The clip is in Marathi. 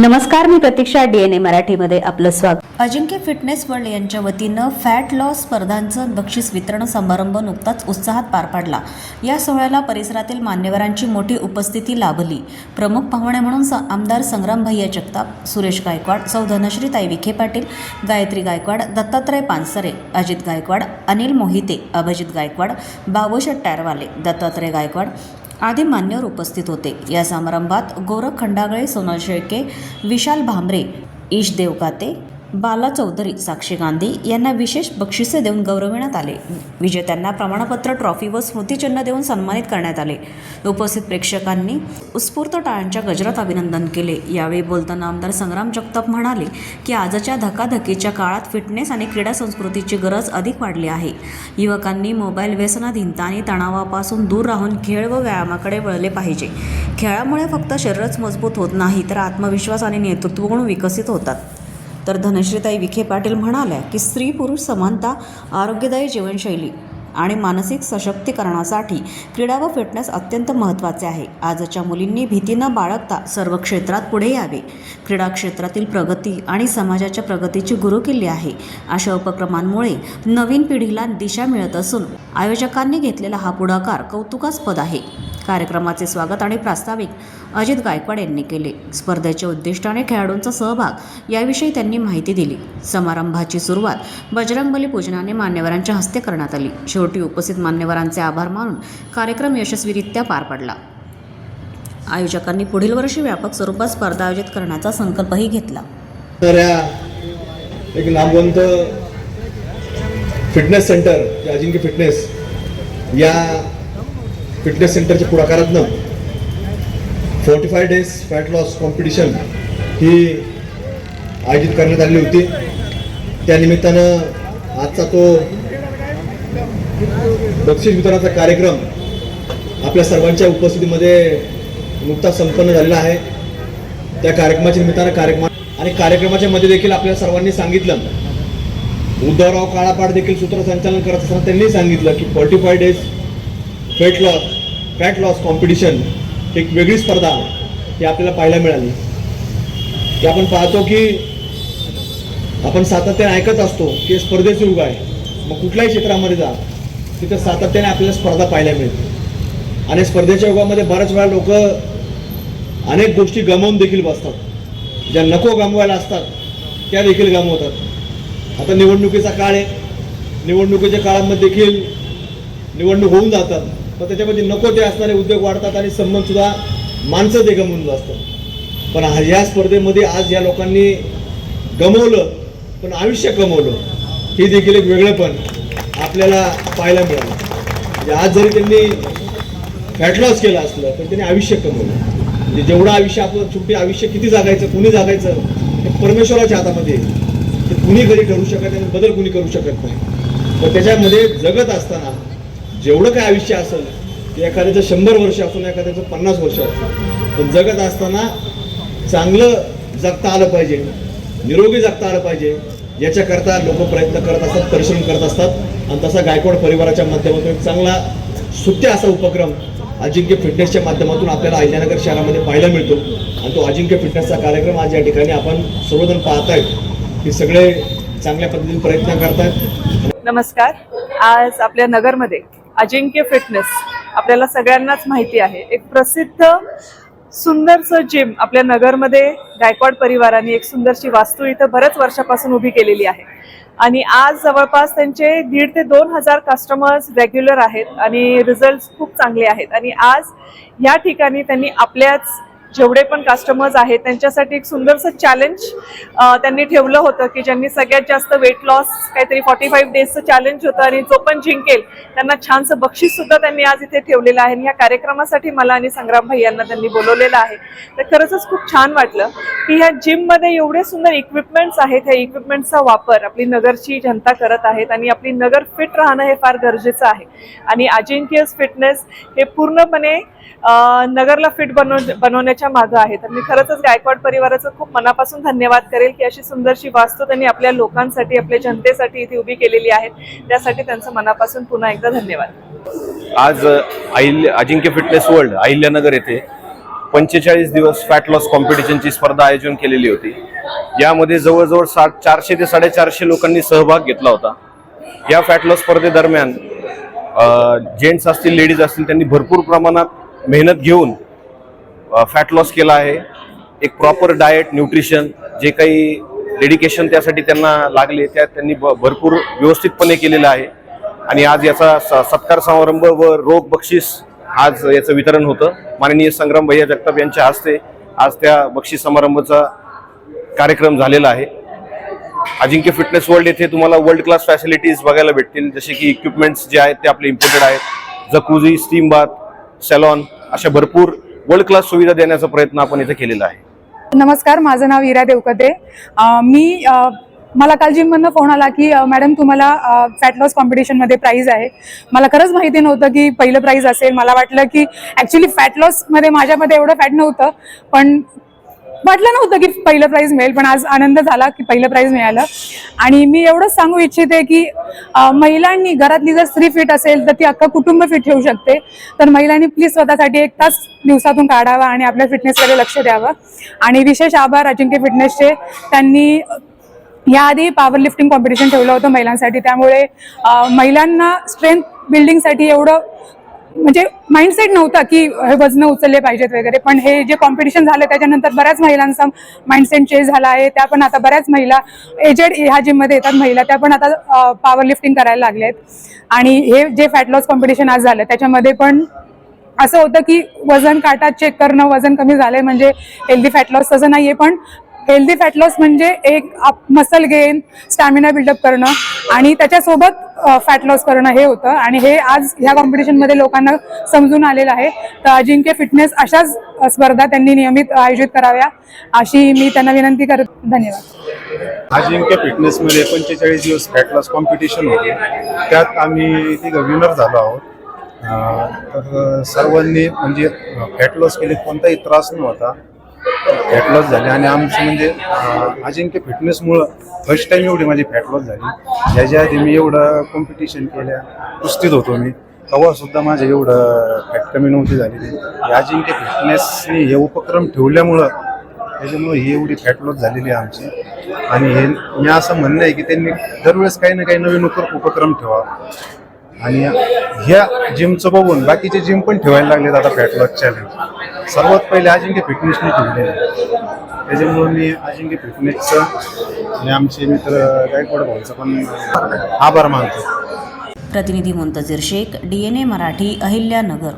नमस्कार मी प्रतीक्षा डीएनए मराठीमध्ये आपलं स्वागत. अजिंक्य फिटनेस वर्ल्ड यांच्या वतीनं फॅट लॉस स्पर्धांचं बक्षीस वितरण समारंभ नुकताच उत्साहात पार पाडला. या सोहळ्याला परिसरातील मान्यवरांची मोठी उपस्थिती लाभली. प्रमुख पाहुणे म्हणून स आमदार संग्राम भैया जगताप सुरेश गायकवाड सौ धनश्रीताई विखे पाटील गायत्री गायकवाड दत्तात्रय पानसरे अजित गायकवाड अनिल मोहिते अभिजित गायकवाड बाबूशेठ टॅरवाले दत्तात्रय गायकवाड आदी मान्यवर उपस्थित होते. या समारंभात गोरख खंडागळे सोनल शेळके विशाल भांबरे ईश देवकाते बाला चौधरी साक्षी गांधी यांना विशेष बक्षिसे देऊन गौरविण्यात आले. विजेत्यांना प्रमाणपत्र ट्रॉफी व स्मृतिचिन्ह देऊन सन्मानित करण्यात आले. उपस्थित प्रेक्षकांनी उत्स्फूर्त टाळ्यांच्या गजरात अभिनंदन केले. यावेळी बोलताना आमदार संग्राम जगताप म्हणाले की आजच्या धकाधकीच्या काळात फिटनेस आणि क्रीडा संस्कृतीची गरज अधिक वाढली आहे. युवकांनी मोबाईल व्यसनाधीनता आणि तणावापासून दूर राहून खेळ व व्यायामाकडे वळले पाहिजे. खेळामुळे फक्त शरीरच मजबूत होत नाही तर आत्मविश्वास आणि नेतृत्वगुण विकसित होतात. तर धनश्रीताई विखे पाटील म्हणाल्या की स्त्री पुरुष समानता आरोग्यदायी जीवनशैली आणि मानसिक सशक्तीकरणासाठी क्रीडा व फिटनेस अत्यंत महत्त्वाचे आहे. आजच्या मुलींनी भीती न बाळगता सर्व क्षेत्रात पुढे यावे. क्रीडा क्षेत्रातील प्रगती आणि समाजाच्या प्रगतीची गुरुकिल्ली आहे. अशा उपक्रमांमुळे नवीन पिढीला दिशा मिळत असून आयोजकांनी घेतलेला हा पुढाकार कौतुकास्पद आहे. कार्यक्रमाचे स्वागत आणि प्रास्ताविक अजित गायकवाड यांनी केले. स्पर्धेचे उद्दिष्टाने खेळाडूंचा सहभाग याविषयी त्यांनी माहिती दिली. समारंभाची सुरुवात बजरंगबली पूजनाने मान्यवरांच्या हस्ते करण्यात आली. शेवटी उपस्थित मान्यवरांचे आभार मानून कार्यक्रम यशस्वीरित्या पार पडला. आयोजकांनी पुढील वर्षी व्यापक स्वरूपात स्पर्धा आयोजित करण्याचा संकल्पही घेतला. तर एक नामवंत फिटनेस सेंटर अजिंक्य फिटनेस या फिटनेस सेंटरच्या पुढाकारातनं forty five days fat loss competition ही आयोजित करण्यात आली होती. त्यानिमित्तानं आजचा तो बक्षीस वितरणाचा कार्यक्रम आपल्या सर्वांच्या उपस्थितीमध्ये नुकताच संपन्न झालेला आहे. त्या कार्यक्रमाच्या निमित्तानं कार्यक्रमा आणि कार्यक्रमाच्या मध्ये देखील आपल्या सर्वांनी सांगितलं. उद्धवराव काळापाड देखील सूत्रसंचालन करत असताना त्यांनी सांगितलं की forty five days fat loss fat loss competition एक वेगळी स्पर्धा ही आपल्याला पाहायला मिळाली. की आपण पाहतो की आपण सातत्याने ऐकत असतो की स्पर्धेचे युग आहे मग कुठल्याही क्षेत्रामध्ये जा तिथं सातत्याने आपल्याला स्पर्धा पाहायला मिळते. आणि स्पर्धेच्या युगामध्ये बऱ्याच वेळा लोक अनेक गोष्टी गमावून देखील बसतात. ज्या नको गमवायला असतात त्या देखील गमावतात. आता निवडणुकीचा काळ आहे. निवडणुकीच्या काळामध्ये देखील निवडणूक होऊन जातात. मग त्याच्यामध्ये नको ते असणारे उद्योग वाढतात आणि संबंध सुद्धा माणसं ते गमवून असतं पण हा- या स्पर्धेमध्ये आज या लोकांनी गमवलं पण आयुष्य कमवलं हे देखील एक वेगळेपण आपल्याला पाहायला मिळालं. म्हणजे आज जरी त्यांनी फॅट लॉस केलं असलं तर त्यांनी आयुष्य कमवलं. म्हणजे जेवढं आयुष्य आपलं शेवटी आयुष्य किती जागायचं कुणी जागायचं हे परमेश्वराच्या हातामध्ये ते कुणी घरी ठरू शकत नाही बदल कुणी करू शकत नाही. तर त्याच्यामध्ये जगत असताना जेवढं काय आयुष्य असेल ते एखाद्याचं शंभर वर्ष असून एखाद्याचं पन्नास वर्ष असेल पण जगत असताना चांगलं जगता आलं पाहिजे निरोगी जगता आलं पाहिजे याच्याकरता लोक प्रयत्न करत असतात परिश्रम करत असतात. आणि तसा गायकवाड परिवाराच्या माध्यमातून एक चांगला सुट्या असा उपक्रम अजिंक्य फिटनेसच्या माध्यमातून आपल्याला अहिल्यानगर शहरामध्ये पाहायला मिळतो. आणि तो अजिंक्य फिटनेसचा कार्यक्रम आज या ठिकाणी आपण सर्वजण पाहतायत. की सगळे चांगल्या पद्धतीने प्रयत्न करतायत. नमस्कार. आज आपल्या नगरमध्ये अजिंक्य फिटनेस आपल्याला सगळ्यांनाच माहिती आहे. एक प्रसिद्ध सुंदरसं जिम आपल्या नगरमध्ये गायकवाड परिवाराने एक सुंदरशी वास्तू इथं बऱ्याच वर्षापासून उभी केलेली आहे. आणि आज जवळपास त्यांचे दीड ते दोन हजार कस्टमर्स रेग्युलर आहेत आणि रिझल्ट खूप चांगले आहेत. आणि आज या ठिकाणी त्यांनी आपल्याच जेवढे पण कस्टमर्स आहेत त्यांच्यासाठी एक सुंदरसं चॅलेंज त्यांनी ठेवलं होतं की ज्यांनी सगळ्यात जास्त वेट लॉस काहीतरी फॉर्टी फाईव्ह डेजचं चॅलेंज होतं आणि जो पण जिंकेल त्यांना छानसं बक्षीस सुद्धा त्यांनी आज इथे ठेवलेलं आहे. आणि या कार्यक्रमासाठी मला आणि संग्राम भाई यांना त्यांनी बोलवलेलं आहे. तर खरंच खूप छान वाटलं की ह्या जिममध्ये एवढे सुंदर इक्विपमेंट्स आहेत. ह्या इक्विपमेंट्सचा वापर आपली नगरची जनता करत आहेत आणि आपली नगर फिट राहणं हे फार गरजेचं आहे. आणि अजिंक्यस फिटनेस हे पूर्णपणे नगरला फिट बनव बनवण्याच्या मागं आहे. तर मी खरंच गायकवाड परिवाराचं खूप मनापासून धन्यवाद करेल की अशी सुंदरशी वास्तू त्यांनी आपल्या लोकांसाठी आपल्या जनतेसाठी इथे उभी केलेली आहे त्यासाठी त्यांचं मनापासून पुन्हा एकदा धन्यवाद. आज अहिल्या अजिंक्य फिटनेस वर्ल्ड अहिल्यानगर येथे पंचेचाळीस दिवस फॅट लॉस कॉम्पिटिशनची स्पर्धा आयोजन केलेली होती. यामध्ये जवळजवळ सात चारशे ते साडेचारशे लोकांनी सहभाग घेतला होता. या फॅट लॉस स्पर्धेदरम्यान जेंट्स असतील लेडीज असतील त्यांनी भरपूर प्रमाणात मेहनत घेऊन फॅट लॉस केला आहे. एक प्रॉपर डाएट न्यूट्रिशन जे काही डेडिकेशन त्यासाठी त्यांना लागले त्या त्यांनी ब- भरपूर व्यवस्थितपणे केलेलं आहे. आणि आज याचा स- सत्कार समारंभ व रोख बक्षीस आज याचं वितरण होतं. माननीय संग्राम भैया जगताप यांच्या हस्ते आज त्या बक्षीस समारंभाचा कार्यक्रम झालेला आहे. अजिंक्य फिटनेस वर्ल्ड येथे तुम्हाला वर्ल्ड क्लास फॅसिलिटीज बघायला भेटतील. जसे की इक्विपमेंट्स जे आहेत ते आपले इम्पोर्टेड आहेत. जकुझी स्टीम बाथ सॅलॉन अशा भरपूर वर्ल्ड क्लास सुविधा देण्याचा प्रयत्न आपण इथे केलेला आहे. नमस्कार माझं नाव इरा देवकते मी मला काल जिममधनं फोन आला की मॅडम तुम्हाला फॅट लॉस कॉम्पिटिशनमध्ये प्राईज आहे. मला खरंच माहिती नव्हतं की पहिलं प्राईज असेल. मला वाटलं की ॲक्च्युली फॅट लॉसमध्ये माझ्यामध्ये एवढं फॅट नव्हतं. पण वाटलं नव्हतं की पहिलं प्राईज मिळेल पण आज आनंद झाला की पहिलं प्राईज मिळालं. आणि मी एवढंच सांगू इच्छिते की महिलांनी घरातली जर स्त्री फिट असेल तर ती अख्खा कुटुंब फिट ठेवू शकते. तर महिलांनी प्लीज स्वतःसाठी एक तास दिवसातून काढावा आणि आपल्या फिटनेसकडे लक्ष द्यावं. आणि विशेष आभार अजिंक्य फिटनेसचे त्यांनी याआधी पॉवर लिफ्टिंग कॉम्पिटिशन ठेवलं होतं महिलांसाठी. त्यामुळे महिलांना स्ट्रेंथ बिल्डिंगसाठी एवढं म्हणजे माइंडसेट नव्हता की हे वजनं उचलले पाहिजेत वगैरे. पण हे जे कॉम्पिटिशन झालं त्याच्यानंतर बऱ्याच महिलांचा माइंडसेट चेंज झाला आहे. त्या पण आता बऱ्याच महिला एजेड ह्या जिममध्ये येतात महिला त्या पण आता पॉवर लिफ्टिंग करायला लागल्या आहेत. आणि हे जे फॅट लॉस कॉम्पिटिशन आज झालं त्याच्यामध्ये पण असं होतं की वजन काटा चेक करणं वजन कमी झालंय म्हणजे हेल्दी फॅट लॉस तसं आहे पण हेल्दी फॅट लॉस म्हणजे एक मसल गेन स्टॅमिना बिल्डअप करणं. आणि त्याच्यासोबत फॅट लॉस करणं हे होतं. आणि हे आज ह्या कॉम्पिटिशनमध्ये लोकांना समजून आलेलं आहे. तर अजिंक्य फिटनेस अशाच स्पर्धा त्यांनी नियमित आयोजित कराव्या अशी मी त्यांना विनंती करत धन्यवाद. अजिंक्य फिटनेसमध्ये पंचेचाळीस दिवस फॅट लॉस कॉम्पिटिशन होते. त्यात आम्ही तिघं विनर झालो आहोत. तर सर्वांनी म्हणजे फॅट लॉस केले कोणताही त्रास नव्हता फॅट लॉस झाले. आणि आमचं म्हणजे अजिंक्य फिटनेसमुळं फर्स्ट टाइम एवढी माझी फॅट लॉस झाली. याच्या आधी मी एवढं कॉम्पिटिशन केल्या कुस्तीत होतो मी. तेव्हा सुद्धा माझं एवढं फॅट कमी नव्हती झालेली अजिंक्य फिटनेसने हे उपक्रम ठेवल्यामुळं त्याच्यामुळे ही एवढी फॅट लॉस झालेली आहे आमची. आणि हे मी असं म्हणणं आहे की त्यांनी दरवेळेस काही ना काही नवीन उपक्रम ठेवा आणि ह्या जिमचं बघून बाकीचे जिम पण ठेवायला लागलेत आता फॅटलॉस चॅलेंज सर्वात पहिले अजिंक्य फिटनेसने ठेवले त्याच्यामुळे मी अजिंक्य फिटनेसचं आणि आमचे मित्र गायकवाड भाऊचं पण आभार मानतो. प्रतिनिधी Muntazir Shaikh D N A Marathi Ahilyanagar.